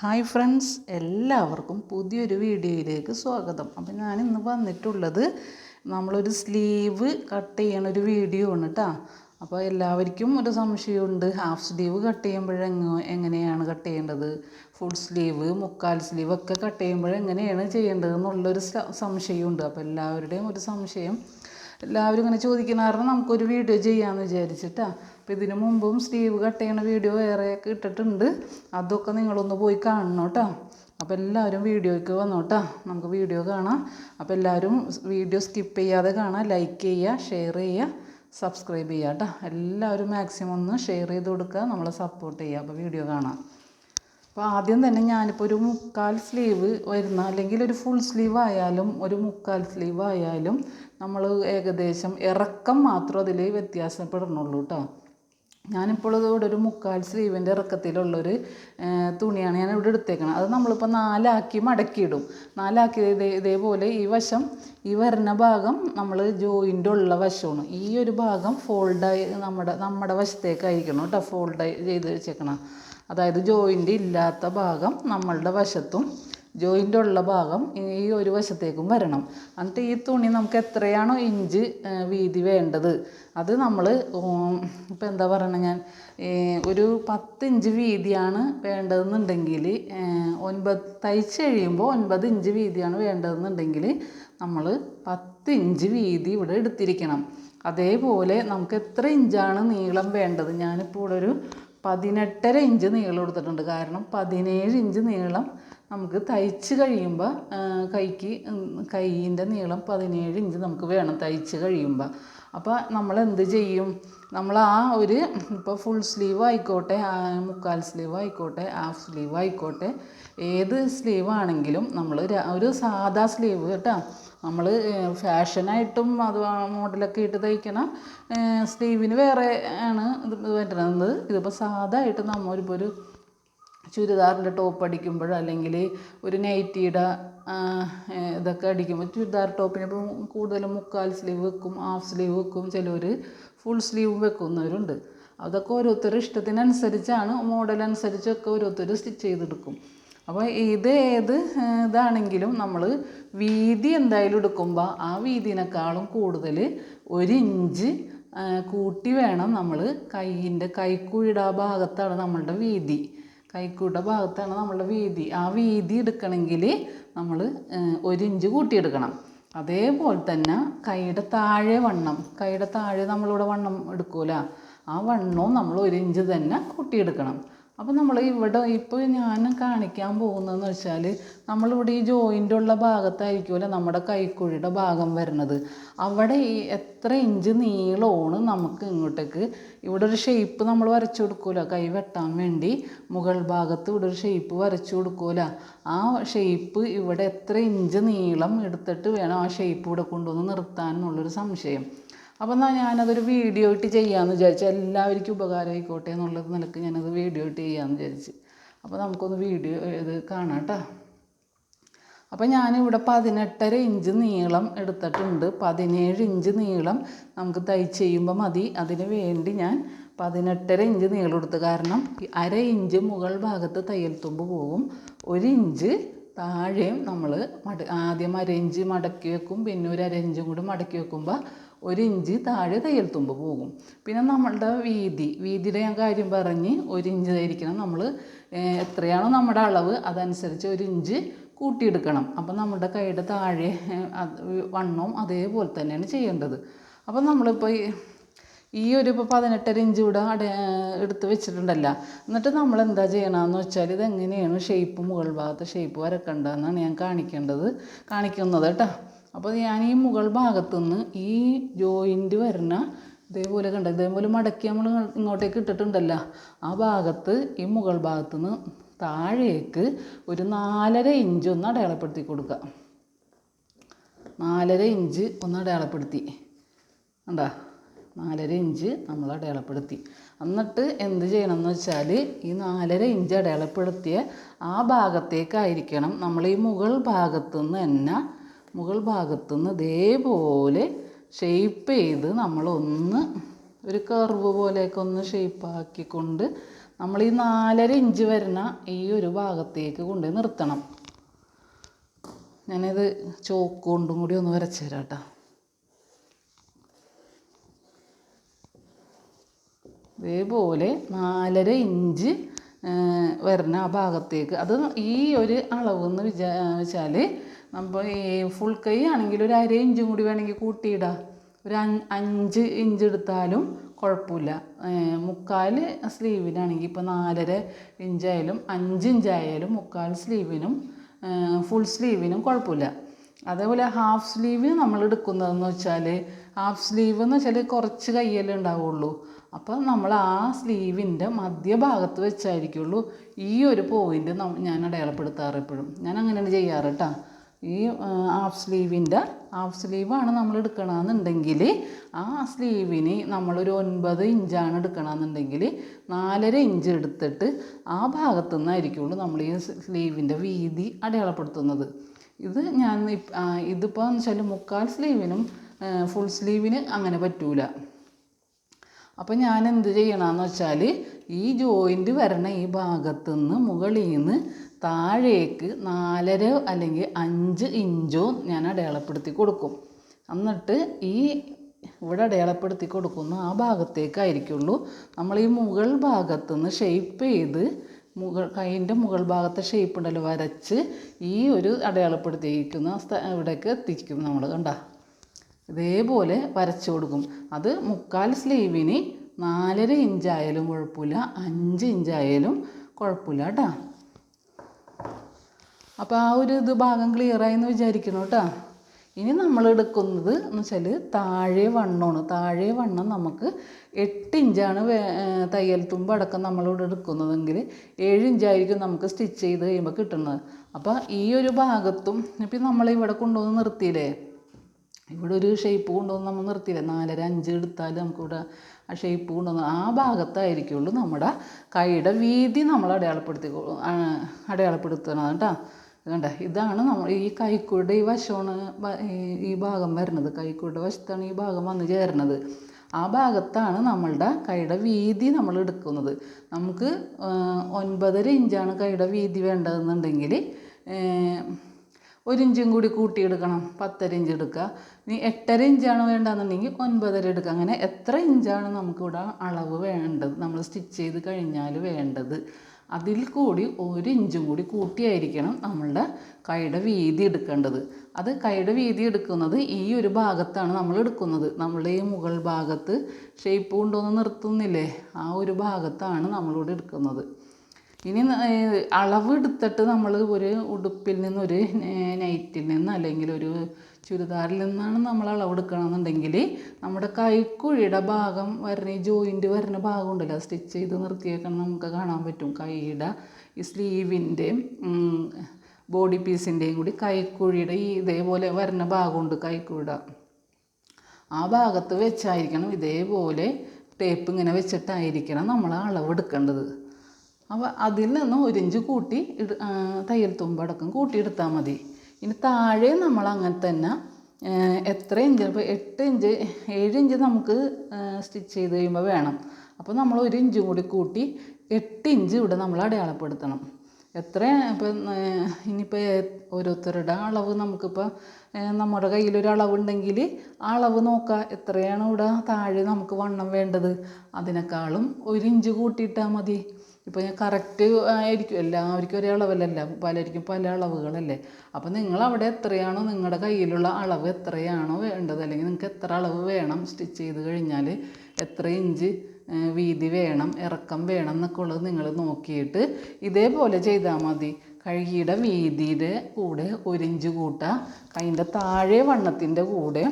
Hi friends എല്ലാവർക്കും പുതിയൊരു വീഡിയോയിലേക്ക് സ്വാഗതം. അപ്പം ഞാൻ ഇന്ന് വന്നിട്ടുള്ളത് നമ്മളൊരു സ്ലീവ് കട്ട് ചെയ്യണ ഒരു വീഡിയോ ആണ് കേട്ടോ അപ്പോൾ എല്ലാവർക്കും ഒരു സംശയമുണ്ട്. ഹാഫ് സ്ലീവ് കട്ട് ചെയ്യുമ്പോഴെങ്ങ എങ്ങനെയാണ് കട്ട് ചെയ്യേണ്ടത്? ഫുൾ സ്ലീവ് മുക്കാൽ സ്ലീവ് ഒക്കെ കട്ട് ചെയ്യുമ്പോൾ എങ്ങനെയാണ് ചെയ്യേണ്ടത് എന്നുള്ളൊരു സംശയമുണ്ട്. അപ്പോൾ എല്ലാവരുടെയും ഒരു സംശയം. എല്ലാവരും ഇങ്ങനെ ചോദിക്കുന്ന കാരണം നമുക്കൊരു വീഡിയോ ചെയ്യാമെന്ന് വിചാരിച്ചിട്ടാ. അപ്പോൾ ഇതിനു മുമ്പും സ്റ്റീവ് കട്ട് ചെയ്യണ വീഡിയോ വേറെയൊക്കെ ഇട്ടിട്ടുണ്ട്. അതൊക്കെ നിങ്ങളൊന്ന് പോയി കാണണം കേട്ടോ. അപ്പോൾ എല്ലാവരും വീഡിയോയ്ക്ക് വന്നോട്ടാ നമുക്ക് വീഡിയോ കാണാം. അപ്പോൾ എല്ലാവരും വീഡിയോ സ്കിപ്പ് ചെയ്യാതെ കാണാം. ലൈക്ക് ചെയ്യുക ഷെയർ ചെയ്യുക സബ്സ്ക്രൈബ് ചെയ്യുക കേട്ടോ. എല്ലാവരും മാക്സിമം ഒന്ന് ഷെയർ ചെയ്ത് കൊടുക്കുക. നമ്മളെ സപ്പോർട്ട് ചെയ്യുക. അപ്പോൾ വീഡിയോ കാണാം. അപ്പോൾ ആദ്യം തന്നെ ഞാനിപ്പോൾ ഒരു മുക്കാൽ സ്ലീവ് വരുന്ന അല്ലെങ്കിൽ ഒരു ഫുൾ സ്ലീവ് ആയാലും ഒരു മുക്കാൽ സ്ലീവ് ആയാലും നമ്മൾ ഏകദേശം ഇറക്കം മാത്രം അതിൽ വ്യത്യാസപ്പെടണുള്ളൂ കേട്ടോ. ഞാനിപ്പോൾ ഇവിടെ ഒരു മുക്കാൽ സ്ലീവിന്റെ ഇറക്കത്തിലുള്ളൊരു തുണിയാണ് ഞാൻ ഇവിടെ എടുത്തേക്കണം അത് നമ്മളിപ്പോൾ നാലാക്കി മടക്കിയിടും. നാലാക്കി ഇതേ ഇതേപോലെ ഈ വശം ഈ വരുന്ന ഭാഗം നമ്മൾ ജോയിന്റ് ഉള്ള വശമാണ്. ഈ ഒരു ഭാഗം ഫോൾഡായി നമ്മുടെ നമ്മുടെ വശത്തേക്കായിരിക്കണം കേട്ടോ ഫോൾഡായി ചെയ്ത് വെച്ചേക്കണം അതായത് ജോയിന്റ് ഇല്ലാത്ത ഭാഗം നമ്മളുടെ വശത്തും ജോയിന്റ് ഉള്ള ഭാഗം ഈ ഒരു വശത്തേക്കും വരണം. എന്നിട്ട് ഈ തുണി നമുക്ക് എത്രയാണോ ഇഞ്ച് വീതി വേണ്ടത്. അത് നമ്മൾ ഇപ്പം എന്താ പറയണത് ഞാൻ? ഒരു പത്ത് ഇഞ്ച് വീതിയാണ് വേണ്ടതെന്നുണ്ടെങ്കിൽ ഒൻപത് തയ്ച്ച് കഴിയുമ്പോൾ ഒൻപത് ഇഞ്ച് വീതിയാണ് വേണ്ടതെന്നുണ്ടെങ്കിൽ നമ്മൾ പത്ത് ഇഞ്ച് വീതി ഇവിടെ എടുത്തിരിക്കണം. അതേപോലെ നമുക്ക് എത്ര ഇഞ്ചാണ് നീളം വേണ്ടത്? ഞാനിപ്പോൾ ഇവിടെ ഒരു പതിനെട്ടര ഇഞ്ച് നീളം എടുത്തിട്ടുണ്ട്. കാരണം പതിനേഴ് ഇഞ്ച് നീളം നമുക്ക് തയ്ച്ച് കഴിയുമ്പോൾ കൈക്ക് കൈയിന്റെ നീളം പതിനേഴ് ഇഞ്ച് നമുക്ക് വേണം തയ്ച്ച് കഴിയുമ്പോൾ അപ്പോൾ നമ്മൾ എന്ത് ചെയ്യും? നമ്മൾ ആ ഒരു ഇപ്പോൾ ഫുൾ സ്ലീവ് ആയിക്കോട്ടെ മുക്കാൽ സ്ലീവ് ആയിക്കോട്ടെ ഹാഫ് സ്ലീവ് ആയിക്കോട്ടെ ഏത് സ്ലീവ് ആണെങ്കിലും നമ്മൾ ഒരു സാധാ സ്ലീവ് കേട്ടോ. നമ്മൾ ഫാഷനായിട്ടും അത് മോഡലൊക്കെ ഇട്ട് തയ്ക്കണം സ്ലീവിന് വേറെ ആണ് ഇത് വരുന്നത് ഇതിപ്പോൾ സാധാ ആയിട്ട് നമ്മൾ ഇപ്പോൾ ഒരു ചുരിദാറിന്റെ ടോപ്പ് അടിക്കുമ്പോൾ അല്ലെങ്കിൽ ഒരു നൈറ്റിയുടെ ഇതൊക്കെ അടിക്കുമ്പോൾ ചുരിദാർ ടോപ്പിന് ഇപ്പോൾ കൂടുതലും മുക്കാൽ സ്ലീവ് വെക്കും ഹാഫ് സ്ലീവ് വെക്കും ചിലർ ഫുൾ സ്ലീവ് വെക്കുന്നവരുണ്ട്. അതൊക്കെ ഓരോരുത്തരുടെ ഇഷ്ടത്തിനനുസരിച്ചാണ് മോഡൽ അനുസരിച്ചൊക്കെ ഓരോരുത്തർ സ്റ്റിച്ച് ചെയ്തെടുക്കും. അപ്പോൾ ഇത് ഏത് ഇതാണെങ്കിലും നമ്മൾ വീതി എന്തായാലും എടുക്കുമ്പോൾ ആ വീതിനേക്കാളും കൂടുതൽ ഒരു ഇഞ്ച് കൂട്ടി വേണം നമ്മൾ കൈയിന്റെ കൈക്കുഴിയുടെ ആ ഭാഗത്താണ് നമ്മളുടെ വീതി. കൈക്കൂട്ട ഭാഗത്താണ് നമ്മളുടെ വീതി. ആ വീതി എടുക്കണമെങ്കിൽ നമ്മൾ ഒരു ഇഞ്ച് കൂട്ടിയെടുക്കണം. അതേപോലെ തന്നെ കൈയുടെ താഴെ വണ്ണം കൈയുടെ താഴെ നമ്മളിവിടെ വണ്ണം എടുക്കൂല. ആ വണ്ണവും നമ്മൾ ഒരു ഇഞ്ച് തന്നെ കൂട്ടിയെടുക്കണം. അപ്പോൾ നമ്മൾ ഇവിടെ ഇപ്പോൾ ഞാൻ കാണിക്കാൻ പോകുന്നതെന്ന് വെച്ചാൽ നമ്മളിവിടെ ഈ ജോയിന്റ് ഉള്ള ഭാഗത്തായിരിക്കുമല്ലോ നമ്മുടെ കൈക്കുഴിയുടെ ഭാഗം വരുന്നത്. അവിടെ ഈ എത്ര ഇഞ്ച് നീളമാണ് നമുക്ക് ഇങ്ങോട്ടേക്ക് ഇവിടെ ഒരു ഷേപ്പ് നമ്മൾ വരച്ചു കൊടുക്കൂല. കൈ വെട്ടാൻ വേണ്ടി മുകൾ ഭാഗത്ത് ഇവിടെ ഒരു ഷേപ്പ് വരച്ചു കൊടുക്കൂല. ആ ഷേപ്പ് ഇവിടെ എത്ര ഇഞ്ച് നീളം എടുത്തിട്ട് വേണം ആ ഷേപ്പ് ഇവിടെ കൊണ്ടുവന്ന് നിർത്താൻ എന്നുള്ളൊരു സംശയം. അപ്പോൾ എന്നാൽ ഞാനതൊരു വീഡിയോ ഇട്ട് ചെയ്യാമെന്ന് വിചാരിച്ചു. എല്ലാവർക്കും ഉപകാരമായിക്കോട്ടെ എന്നുള്ളത് നിലയ്ക്ക് ഞാനത് വീഡിയോ ഇട്ട് ചെയ്യാമെന്ന് വിചാരിച്ചു. അപ്പോൾ നമുക്കൊന്ന് വീഡിയോ ഇത് കാണാം കേട്ടോ അപ്പോൾ ഞാനിവിടെ പതിനെട്ടര ഇഞ്ച് നീളം എടുത്തിട്ടുണ്ട്. പതിനേഴ് ഇഞ്ച് നീളം നമുക്ക് തയ്ച്ച് ചെയ്യുമ്പോൾ മതി. അതിന് വേണ്ടി ഞാൻ പതിനെട്ടര ഇഞ്ച് നീളം എടുത്തു. കാരണം അര ഇഞ്ച് മുകൾ ഭാഗത്ത് തയ്യൽ തുമ്പ് പോകും. ഒരു ഇഞ്ച് താഴെയും നമ്മൾ മട ആദ്യം ഇഞ്ച് മടക്കി വെക്കും പിന്നെ ഒരു ഇഞ്ചും കൂടി മടക്കി വെക്കുമ്പോൾ ഒരു ഇഞ്ച് താഴെ തയ്യൽ തുമ്പ് പോകും. പിന്നെ നമ്മളുടെ വീതി വീതിയുടെ ഞാൻ കാര്യം പറഞ്ഞ് ഒരു ഇഞ്ച് ആയിരിക്കണം നമ്മൾ എത്രയാണോ നമ്മുടെ അളവ് അതനുസരിച്ച് ഒരു ഇഞ്ച് കൂട്ടിയെടുക്കണം. അപ്പം നമ്മുടെ കൈയുടെ താഴെ വണ്ണവും അതേപോലെ തന്നെയാണ് ചെയ്യേണ്ടത്. അപ്പം നമ്മളിപ്പോൾ ഈ- ഒരു ഇപ്പോൾ പതിനെട്ടര ഇഞ്ച് ഇവിടെ അട എടുത്ത് വെച്ചിട്ടുണ്ടല്ല. എന്നിട്ട് നമ്മൾ എന്താ ചെയ്യണമെന്ന് വെച്ചാൽ ഇതെങ്ങനെയാണ് ഷേപ്പ് മുകൾ ഭാഗത്ത് ഷേപ്പ് വരക്കേണ്ടതെന്നാണ് ഞാൻ കാണിക്കേണ്ടത്. കാണിക്കുന്നത് കേട്ടോ. അപ്പോൾ ഞാൻ ഈ മുകൾ ഭാഗത്തുനിന്ന് ഈ ജോയിന്റ് വരുന്ന ഇതേപോലെ കണ്ട? ഇതേപോലെ മടക്കി നമ്മൾ ഇങ്ങോട്ടേക്ക് ഇട്ടിട്ടുണ്ടല്ലോ. ആ ഭാഗത്ത് ഈ മുകൾ ഭാഗത്തുനിന്ന് താഴേക്ക് ഒരു നാലര ഇഞ്ച് ഒന്ന് അടയാളപ്പെടുത്തി കൊടുക്കുക നാലര ഇഞ്ച് ഒന്ന് അടയാളപ്പെടുത്തി. കണ്ടാ? നാലര ഇഞ്ച് നമ്മൾ അടയാളപ്പെടുത്തി. എന്നിട്ട് എന്ത് ചെയ്യണം എന്ന് വെച്ചാൽ ഈ നാലര ഇഞ്ച് അടയാളപ്പെടുത്തിയ ആ ഭാഗത്തേക്കായിരിക്കണം നമ്മൾ ഈ മുകൾ ഭാഗത്തു നിന്ന് തന്നെ മുകൾ ഭാഗത്തു നിന്ന് ഇതേപോലെ ഷെയ്പ്പ് ചെയ്ത് നമ്മളൊന്ന് ഒരു കർവ് പോലെയൊക്കെ ഒന്ന് ഷെയ്പ്പാക്കിക്കൊണ്ട് നമ്മൾ ഈ നാലര ഇഞ്ച് വരുന്ന ഈ ഒരു ഭാഗത്തേക്ക് കൊണ്ടുപോയി നിർത്തണം. ഞാനിത് ചോക്ക് കൊണ്ടും കൂടി ഒന്ന് വരച്ചു തരാം കേട്ടോ. ഇതേപോലെ നാലര ഇഞ്ച് വരുന്ന ആ ഭാഗത്തേക്ക്. അത് ഈ ഒരു അളവ് എന്ന് വിചാ വെച്ചാൽ നമ്മൾ ഈ ഫുൾ കൈ ആണെങ്കിൽ ഒരു അര ഇഞ്ചും കൂടി വേണമെങ്കിൽ കൂട്ടിയിടാം. ഒരു അഞ്ച് അഞ്ച് ഇഞ്ച് എടുത്താലും കുഴപ്പമില്ല. മുക്കാൽ സ്ലീവിനാണെങ്കിൽ ഇപ്പോൾ നാലര ഇഞ്ചായാലും അഞ്ച് ഇഞ്ചായാലും മുക്കാൽ സ്ലീവിനും ഫുൾ സ്ലീവിനും കുഴപ്പമില്ല. അതേപോലെ ഹാഫ് സ്ലീവ് നമ്മൾ എടുക്കുന്നതെന്ന് വെച്ചാൽ ഹാഫ് സ്ലീവ് എന്ന് വെച്ചാൽ കുറച്ച് കയ്യല്ലേ ഉണ്ടാവുള്ളൂ. അപ്പം നമ്മൾ ആ സ്ലീവിന്റെ മധ്യഭാഗത്ത് വെച്ചായിരിക്കുള്ളൂ ഈ ഒരു പോയിന്റ് ഞാൻ അടയാളപ്പെടുത്താറ് എപ്പോഴും. ഞാൻ അങ്ങനെയാണ് ചെയ്യാറ് കേട്ടോ ഈ ഹാഫ് സ്ലീവിന്റെ ഹാഫ് സ്ലീവാണ് നമ്മൾ എടുക്കണമെന്നുണ്ടെങ്കിൽ ആ സ്ലീവിന് നമ്മളൊരു ഒൻപത് ഇഞ്ചാണ് എടുക്കണമെന്നുണ്ടെങ്കിൽ നാലര ഇഞ്ച് എടുത്തിട്ട് ആ ഭാഗത്തു നിന്നായിരിക്കുള്ളൂ നമ്മൾ ഈ സ്ലീവിന്റെ വീതി അടയാളപ്പെടുത്തുന്നത്. ഇത് ഞാൻ ഇതിപ്പോൾ എന്ന് വെച്ചാൽ മുക്കാൽ സ്ലീവിനും ഫുൾ സ്ലീവിന് അങ്ങനെ പറ്റൂല. അപ്പോൾ ഞാൻ എന്ത് ചെയ്യണമെന്ന് വെച്ചാൽ ഈ ജോയിന്റ് വരണ ഈ ഭാഗത്തു നിന്ന് മുകളിൽ നിന്ന് താഴേക്ക് നാലര അല്ലെങ്കിൽ അഞ്ച് ഇഞ്ചോ ഞാൻ അടയാളപ്പെടുത്തി കൊടുക്കും. എന്നിട്ട് ഈ ഇവിടെ അടയാളപ്പെടുത്തി കൊടുക്കുന്ന ആ ഭാഗത്തേക്കായിരിക്കുള്ളൂ. നമ്മൾ ഈ മുകൾ ഭാഗത്തു നിന്ന് ഷെയ്പ്പ് ചെയ്ത് മുകൾ കൈയിന്റെ മുകൾ ഭാഗത്തെ ഷേപ്പ് ഉണ്ടല്ലോ വരച്ച് ഈ ഒരു അടയാളപ്പെടുത്തിയിരിക്കുന്ന സ്ഥ ഇവിടേക്ക് എത്തിക്കും നമ്മൾ കണ്ട? ഇതേപോലെ വരച്ചു കൊടുക്കും. അത് മുക്കാൽ സ്ലീവിന് നാലര ഇഞ്ചായാലും കുഴപ്പമില്ല അഞ്ച് ഇഞ്ചായാലും കുഴപ്പമില്ല കേട്ടോ? അപ്പോൾ ആ ഒരു ഇത് ഭാഗം ക്ലിയറായി എന്ന് വിചാരിക്കണം കേട്ടോ? ഇനി നമ്മൾ എടുക്കുന്നത് എന്ന് വെച്ചാൽ താഴെ വണ്ണമാണ്. താഴെ വണ്ണം നമുക്ക് എട്ട് ഇഞ്ചാണ് തയ്യൽ തുമ്പ് അടക്കം നമ്മളിവിടെ എടുക്കുന്നതെങ്കിൽ ഏഴ് ഇഞ്ചായിരിക്കും നമുക്ക് സ്റ്റിച്ച് ചെയ്ത് കഴിയുമ്പോൾ കിട്ടുന്നത്. അപ്പോൾ ഈ ഒരു ഭാഗത്തും ഇപ്പം നമ്മളിവിടെ കൊണ്ടുവന്ന് നിർത്തിയില്ലേ? ഇവിടെ ഒരു ഷേപ്പ് കൊണ്ടുവന്ന് നമ്മൾ നിർത്തിയില്ലേ? നാലര അഞ്ച് എടുത്താൽ നമുക്കിവിടെ ആ ഷേപ്പ് കൊണ്ടുവന്ന് ആ ഭാഗത്തായിരിക്കുള്ളൂ നമ്മുടെ കൈയുടെ വീതി നമ്മൾ അടയാളപ്പെടുത്തി അടയാളപ്പെടുത്തണം കേട്ടോ. കണ്ട? ഇതാണ് നമ്മൾ ഈ കൈക്കൂടെ ഈ വശമാണ് ഈ ഭാഗം വരുന്നത്. കൈക്കൂടെ വശത്താണ് ഈ ഭാഗം വന്ന് ചേരുന്നത്. ആ ഭാഗത്താണ് നമ്മളുടെ കൈയുടെ വീതി നമ്മൾ എടുക്കുന്നത്. നമുക്ക് ഒൻപതര ഇഞ്ചാണ് കൈയുടെ വീതി വേണ്ടതെന്നുണ്ടെങ്കിൽ ഒരു ഇഞ്ചും കൂടി കൂട്ടിയെടുക്കണം. പത്തര ഇഞ്ച് എടുക്കുക. ഇനി എട്ടര ഇഞ്ചാണ് വേണ്ടതെന്നുണ്ടെങ്കിൽ ഒൻപതര എടുക്കുക. അങ്ങനെ എത്ര ഇഞ്ചാണ് നമുക്കിവിടെ അളവ് വേണ്ടത്? നമ്മൾ സ്റ്റിച്ച് ചെയ്ത് കഴിഞ്ഞാൽ വേണ്ടത്. അതിൽ കൂടി ഒരു ഇഞ്ചും കൂടി കൂട്ടിയായിരിക്കണം നമ്മളുടെ കൈയുടെ വീതി എടുക്കേണ്ടത്. അത് കൈയുടെ വീതി എടുക്കുന്നത് ഈ ഒരു ഭാഗത്താണ് നമ്മൾ എടുക്കുന്നത്. നമ്മളുടെ ഈ മുകൾ ഭാഗത്ത് ഷേപ്പ് കൊണ്ടുവന്ന് നിർത്തുന്നില്ലേ? ആ ഒരു ഭാഗത്താണ് നമ്മളിവിടെ എടുക്കുന്നത്. ഇനി അളവ് എടുത്തിട്ട് നമ്മൾ ഒരു ഉടുപ്പിൽ നിന്ന് ഒരു നൈറ്റിൽ നിന്ന് അല്ലെങ്കിൽ ഒരു ചുരിദാറിൽ നിന്നാണ് നമ്മൾ അളവ് എടുക്കണമെന്നുണ്ടെങ്കിൽ നമ്മുടെ കൈക്കുഴിയുടെ ഭാഗം വരുന്ന ഈ ജോയിന്റ് വരുന്ന ഭാഗം ഉണ്ടല്ലോ സ്റ്റിച്ച് ചെയ്ത് നിർത്തിയേക്കണം നമുക്ക് കാണാൻ പറ്റും. കൈയുടെ ഈ സ്ലീവിന്റെയും ബോഡി പീസിന്റെയും കൂടി കൈക്കുഴിയുടെ ഈ ഇതേപോലെ വരുന്ന ഭാഗമുണ്ട് കൈക്കുഴിയുടെ. ആ ഭാഗത്ത് വെച്ചായിരിക്കണം ഇതേപോലെ ടേപ്പ് ഇങ്ങനെ വെച്ചിട്ടായിരിക്കണം നമ്മൾ അളവെടുക്കേണ്ടത് അപ്പോൾ അതിൽ നിന്ന് ഒരിഞ്ച് കൂട്ടി തയ്യൽ തുമ്പടക്കം കൂട്ടിയെടുത്താൽ മതി. ഇനി താഴെ നമ്മൾ അങ്ങനെ തന്നെ എത്ര ഇഞ്ച് ഇപ്പോൾ എട്ട് ഇഞ്ച് ഏഴ് ഇഞ്ച് നമുക്ക് സ്റ്റിച്ച് ചെയ്ത് കഴിയുമ്പോൾ വേണം. അപ്പോൾ നമ്മൾ ഒരു ഇഞ്ചും കൂടി കൂട്ടി എട്ട് ഇഞ്ച് ഇവിടെ നമ്മൾ അടയാളപ്പെടുത്തണം. എത്ര ഇപ്പം ഇനിയിപ്പോൾ ഓരോരുത്തരുടെ അളവ് നമുക്കിപ്പോൾ നമ്മുടെ കയ്യിലൊരു അളവുണ്ടെങ്കിൽ ആ അളവ് നോക്കുക എത്രയാണ് ഇവിടെ താഴെ നമുക്ക് വണ്ണം വേണ്ടത്? അതിനേക്കാളും ഒരു ഇഞ്ച് കൂട്ടിയിട്ടാൽ മതി. ഇപ്പോൾ ഞാൻ കറക്റ്റ് ആയിരിക്കും. എല്ലാവർക്കും ഒരേ അളവിലല്ല പലർക്കും പല അളവുകളല്ലേ. അപ്പോൾ നിങ്ങൾ അവിടെ എത്രയാണോ നിങ്ങളുടെ കയ്യിലുള്ള അളവ് എത്രയാണോ വേണ്ടത് അല്ലെങ്കിൽ നിങ്ങൾക്ക് എത്ര അളവ് വേണം സ്റ്റിച്ച് ചെയ്ത് കഴിഞ്ഞാൽ എത്ര ഇഞ്ച് വീതി വേണം ഇറക്കം വേണം എന്നൊക്കെ ഉള്ളത് നിങ്ങൾ നോക്കിയിട്ട് ഇതേപോലെ ചെയ്താൽ മതി. കഴുകിയുടെ വീതിയുടെ കൂടെ ഒരു ഇഞ്ച് കൂട്ടുക കൈന്റെ താഴെ വണ്ണത്തിന്റെ കൂടെ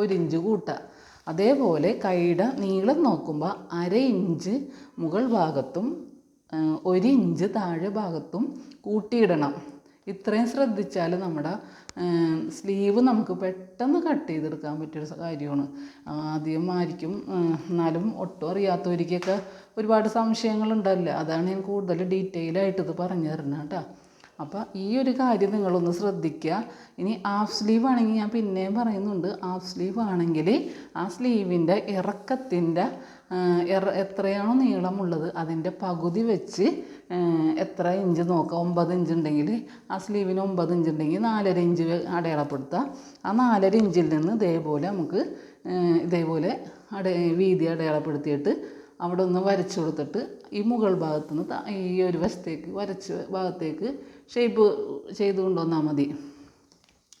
ഒരു ഇഞ്ച് കൂട്ടുക അതേപോലെ കൈയുടെ നീളം നോക്കുമ്പോൾ അര ഇഞ്ച് മുകൾ ഭാഗത്തും ഒരു ഇഞ്ച് താഴെ ഭാഗത്തും കൂട്ടിയിടണം. ഇത്രയും ശ്രദ്ധിച്ചാൽ നമ്മുടെ സ്ലീവ് നമുക്ക് പെട്ടെന്ന് കട്ട് ചെയ്തെടുക്കാൻ പറ്റിയൊരു കാര്യമാണ്. ആദ്യം ആയിരിക്കും എന്നാലും ഒട്ടും അറിയാത്തവർക്കൊക്കെ ഒരുപാട് സംശയങ്ങളുണ്ടല്ലോ? അതാണ് ഞാൻ കൂടുതൽ ഡീറ്റെയിൽ ആയിട്ട് ഇത് പറഞ്ഞു തരുന്നത് കേട്ടോ. അപ്പോൾ ഈ ഒരു കാര്യം നിങ്ങളൊന്ന് ശ്രദ്ധിക്കുക. ഇനി ഹാഫ് സ്ലീവ് ആണെങ്കിൽ ഞാൻ പിന്നെയും പറയുന്നുണ്ട്. ഹാഫ് സ്ലീവ് ആണെങ്കിൽ ആ സ്ലീവിന്റെ ഇറക്കത്തിന്റെ എത്രയാണോ നീളമുള്ളത് അതിന്റെ പകുതി വെച്ച് എത്ര ഇഞ്ച് നോക്കുക ഒമ്പത് ഇഞ്ച് ഉണ്ടെങ്കിൽ ആ സ്ലീവിന് ഒമ്പത് ഇഞ്ച് ഉണ്ടെങ്കിൽ നാലര ഇഞ്ച് അടയാളപ്പെടുത്തുക. ആ നാലര ഇഞ്ചിൽ നിന്ന് ഇതേപോലെ നമുക്ക് ഇതേപോലെ അട വീതി അടയാളപ്പെടുത്തിയിട്ട് അവിടെ ഒന്ന് വരച്ചു കൊടുത്തിട്ട് ഈ മുകൾ ഭാഗത്തു നിന്ന് ഈ ഒരു വശത്തേക്ക് വരച്ച് ഭാഗത്തേക്ക് ഷേപ്പ് ചെയ്ത് കൊണ്ടുവന്നാൽ മതി.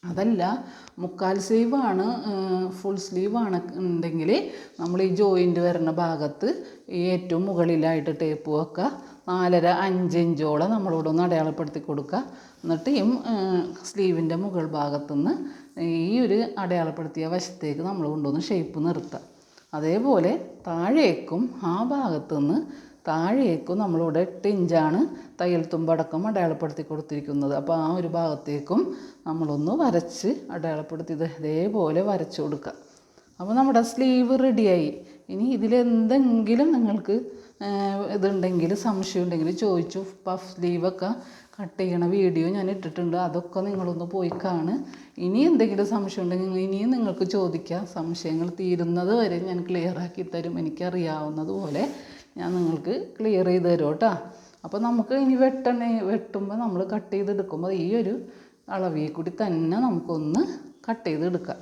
അതല്ല മുക്കാൽ സ്ലീവാണ് ഫുൾ സ്ലീവാണ് ഉണ്ടെങ്കിൽ നമ്മൾ ഈ ജോയിന്റ് വരുന്ന ഭാഗത്ത് ഈ ഏറ്റവും മുകളിലായിട്ട് ടേപ്പ് വെക്കുക. നാലര അഞ്ച് ഇഞ്ചോളം നമ്മളിവിടെ ഒന്ന് അടയാളപ്പെടുത്തി കൊടുക്കുക. എന്നിട്ട് ഈ സ്ലീവിന്റെ മുകൾ ഭാഗത്തുനിന്ന് ഈ ഒരു അടയാളപ്പെടുത്തിയ വശത്തേക്ക് നമ്മൾ കൊണ്ടുവന്ന് ഷേപ്പ് നിർത്തുക. അതേപോലെ താഴേക്കും ആ ഭാഗത്തുനിന്ന് താഴേക്കും നമ്മളിവിടെ എട്ട് ഇഞ്ചാണ് തയ്യൽ തുമ്പടക്കം അടയാളപ്പെടുത്തി കൊടുത്തിരിക്കുന്നത്. അപ്പോൾ ആ ഒരു ഭാഗത്തേക്കും നമ്മളൊന്ന് വരച്ച് അടയാളപ്പെടുത്തി ഇതേപോലെ വരച്ചു കൊടുക്കുക. അപ്പോൾ നമ്മുടെ സ്ലീവ് റെഡിയായി. ഇനി ഇതിലെന്തെങ്കിലും നിങ്ങൾക്ക് ഇതുണ്ടെങ്കിൽ സംശയം ഉണ്ടെങ്കിൽ ചോദിച്ചു. പഫ് സ്ലീവൊക്കെ കട്ട് ചെയ്യണ വീഡിയോ ഞാൻ ഇട്ടിട്ടുണ്ട്. അതൊക്കെ നിങ്ങളൊന്ന് പോയി കാണ്. ഇനി എന്തെങ്കിലും സംശയം ഉണ്ടെങ്കിൽ ഇനിയും നിങ്ങൾക്ക് ചോദിക്കാം. സംശയങ്ങൾ തീരുന്നത് വരെ ഞാൻ ക്ലിയർ ആക്കി തരും. എനിക്കറിയാവുന്നതുപോലെ ഞാൻ നിങ്ങൾക്ക് ക്ലിയർ ചെയ്ത് തരും കേട്ടോ അപ്പോൾ നമുക്ക് ഇനി വെട്ടണ വെട്ടുമ്പോൾ നമ്മൾ കട്ട് ചെയ്തെടുക്കുമ്പോൾ ഈ ഒരു അളവിൽ കൂടി തന്നെ നമുക്കൊന്ന് കട്ട് ചെയ്തെടുക്കാം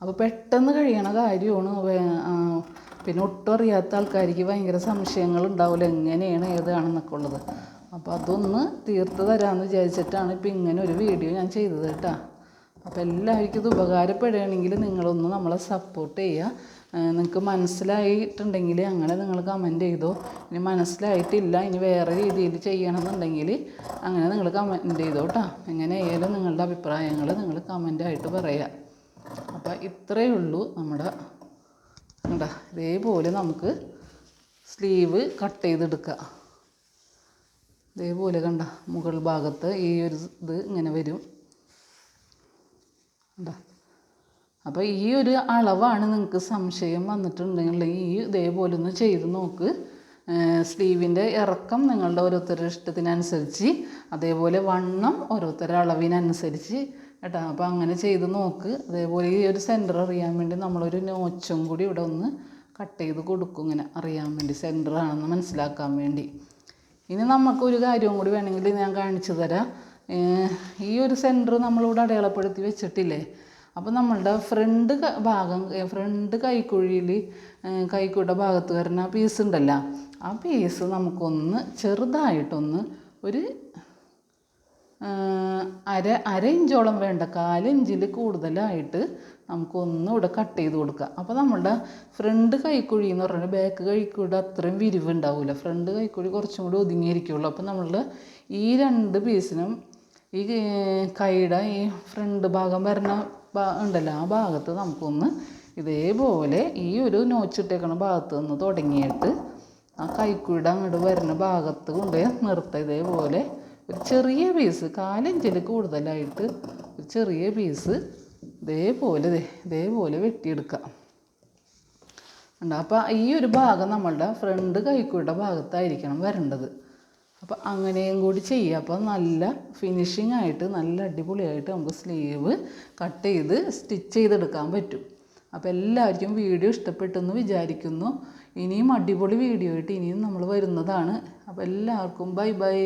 അപ്പോൾ പെട്ടെന്ന് കഴിയണ കാര്യമാണ് പിന്നെ ഒട്ടും അറിയാത്ത ആൾക്കാർക്ക് ഭയങ്കര സംശയങ്ങൾ ഉണ്ടാവില്ല എങ്ങനെയാണ് ഏതാണെന്നൊക്കെ ഉള്ളത്. അപ്പോൾ അതൊന്ന് തീർത്ത് തരാമെന്ന് വിചാരിച്ചിട്ടാണ് ഇപ്പം ഇങ്ങനെ ഒരു വീഡിയോ ഞാൻ ചെയ്തത് കേട്ടോ അപ്പോൾ എല്ലാവർക്കും ഇത് ഉപകാരപ്പെടുകയാണെങ്കിൽ നിങ്ങളൊന്ന് നമ്മളെ സപ്പോർട്ട് ചെയ്യുക. നിങ്ങൾക്ക് മനസ്സിലായിട്ടുണ്ടെങ്കിൽ അങ്ങനെ നിങ്ങൾ കമന്റ് ചെയ്തോ. ഇനി മനസ്സിലായിട്ടില്ല ഇനി വേറെ രീതിയിൽ ചെയ്യണമെന്നുണ്ടെങ്കിൽ അങ്ങനെ നിങ്ങൾ കമന്റ് ചെയ്തോ കേട്ടോ എങ്ങനെ ആയാലും നിങ്ങളുടെ അഭിപ്രായങ്ങൾ നിങ്ങൾ കമന്റായിട്ട് പറയാം. അപ്പോൾ ഇത്രയേ ഉള്ളൂ നമ്മുടെ കണ്ട ഇതേപോലെ നമുക്ക് സ്ലീവ് കട്ട് ചെയ്തെടുക്കുക. ഇതേപോലെ കണ്ട മുകൾ ഭാഗത്ത് ഈ ഒരു ഇത് ഇങ്ങനെ വരും. കണ്ട അപ്പോൾ ഈ ഒരു അളവാണ് നിങ്ങൾക്ക് സംശയം വന്നിട്ടുണ്ടെങ്കിൽ ഈ ഇതേപോലെ ഒന്ന് ചെയ്ത് നോക്ക്. സ്ലീവിന്റെ ഇറക്കം നിങ്ങളുടെ ഓരോരുത്തരുടെ ഇഷ്ടത്തിനനുസരിച്ച് അതേപോലെ വണ്ണം ഓരോരുത്തരുടെ അളവിനനുസരിച്ച് കേട്ടോ. അപ്പോൾ അങ്ങനെ ചെയ്ത് നോക്ക്. അതേപോലെ ഈ ഒരു സെന്റർ അറിയാൻ വേണ്ടി നമ്മളൊരു നോച്ചും കൂടി ഇവിടെ ഒന്ന് കട്ട് ചെയ്ത് കൊടുക്കും ഇങ്ങനെ അറിയാൻ വേണ്ടി. സെന്ററാണെന്ന് മനസ്സിലാക്കാൻ വേണ്ടി. ഇനി നമുക്കൊരു കാര്യവും കൂടി വേണമെങ്കിൽ ഞാൻ കാണിച്ചു തരാം. ഈ ഒരു സെന്റർ നമ്മളിവിടെ അടയാളപ്പെടുത്തി വെച്ചിട്ടില്ലേ? അപ്പോൾ നമ്മളുടെ ഫ്രണ്ട് ഭാഗം ഫ്രണ്ട് കൈക്കുഴിയിൽ കൈക്കുഴിയുടെ ഭാഗത്ത് വരുന്ന പീസ് ഉണ്ടല്ലോ. ആ പീസ് നമുക്കൊന്ന് ചെറുതായിട്ടൊന്ന് ഒരു അര അര ഇഞ്ചോളം വേണ്ട കാലിഞ്ചിൽ കൂടുതലായിട്ട് നമുക്കൊന്ന് ഇവിടെ കട്ട് ചെയ്ത് കൊടുക്കുക. അപ്പോൾ നമ്മളുടെ ഫ്രണ്ട് കൈക്കുഴി എന്ന് പറഞ്ഞാൽ ബാക്ക് കൈക്കുഴിയുടെ അത്രയും വിരിവ് ഉണ്ടാവില്ല ഫ്രണ്ട് കൈക്കുഴി കുറച്ചും കൂടി ഒതുങ്ങിയിരിക്കുള്ളൂ. അപ്പോൾ നമ്മളുടെ ഈ രണ്ട് പീസിനും ഈ കൈയുടെ ഈ ഫ്രണ്ട് ഭാഗം വരുന്ന ഉണ്ടല്ലോ ആ ഭാഗത്ത് നമുക്കൊന്ന് ഇതേപോലെ ഈ ഒരു നോച്ചിട്ടേക്കണ ഭാഗത്ത് നിന്ന് തുടങ്ങിയിട്ട് ആ കൈക്കുഴിയുടെ അങ്ങോട്ട് വരുന്ന ഭാഗത്ത് കൊണ്ടുപോയി നിർത്തുക ഇതേപോലെ ഒരു ചെറിയ പീസ് കാലഞ്ചിൽ കൂടുതലായിട്ട് ഒരു ചെറിയ പീസ് ഇതേപോലെ ഇതേപോലെ വെട്ടിയെടുക്കാം. ഉണ്ട് അപ്പോൾ ഈ ഒരു ഭാഗം നമ്മളുടെ ഫ്രണ്ട് കൈക്കുഴിയുടെ ഭാഗത്തായിരിക്കണം വരേണ്ടത്. അപ്പോൾ അങ്ങനെയും കൂടി ചെയ്യുക അപ്പോൾ നല്ല ഫിനിഷിംഗ് ആയിട്ട് നല്ല അടിപൊളിയായിട്ട് നമുക്ക് സ്ലീവ് കട്ട് ചെയ്ത് സ്റ്റിച്ച് ചെയ്തെടുക്കാൻ പറ്റും. അപ്പോൾ എല്ലാവർക്കും വീഡിയോ ഇഷ്ടപ്പെട്ടെന്ന് വിചാരിക്കുന്നു. ഇനിയും അടിപൊളി വീഡിയോ ആയിട്ട് ഇനിയും നമ്മൾ വരുന്നതാണ്. അപ്പോൾ എല്ലാവർക്കും ബൈ ബൈ.